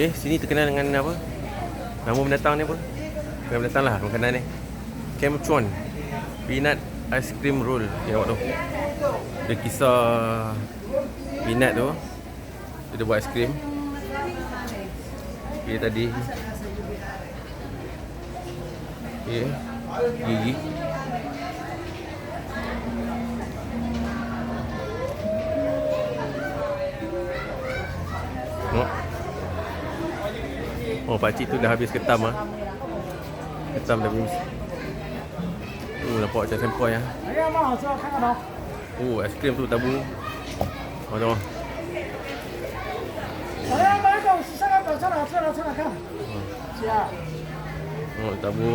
Okey, sini terkenal dengan apa? Nama pendatang ni apa? Nama pendatang lah makanan ni. Kemchon. Peanut ice cream roll. Okay, awak tu. Dia kisah peanut tu. Dia buat ice cream. Okay, tadi. Okay. Gigi. Oh pakcik tu dah habis ketam ah. Ketam dah habis. Oh nampak macam sempoi ah. Ya Oh aiskrim tu tabu. Oh tu. Oh tabu.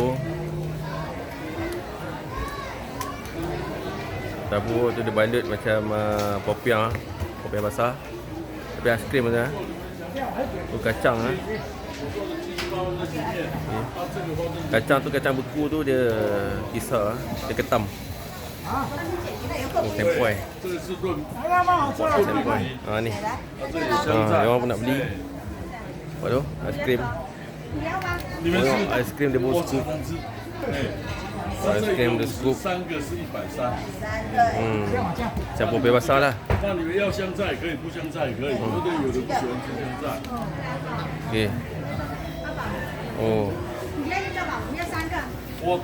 Tabu tu dia bandut macam uh, popiah, ah. popiah basah. Tapi aiskrim krim macam. Tu kacang ah. Okay. Kacang tu kacang beku tu dia kisar eh. dia ketam. Oh, tempoy. Tempoy. Ha ah, ni. Ha, ah, dia orang pun nak beli. Apa tu? Aiskrim. Oh, aiskrim dia bawa suku. 能吃，哎，Ais krim dia scoop. 三个是一百三，Hmm. 先往下。Campur pay basah lah. 那你们要香菜可以，不香菜也可以，对不对？有的不喜欢吃香菜。Okey. Oh. 你要一个吧，我们要三个。我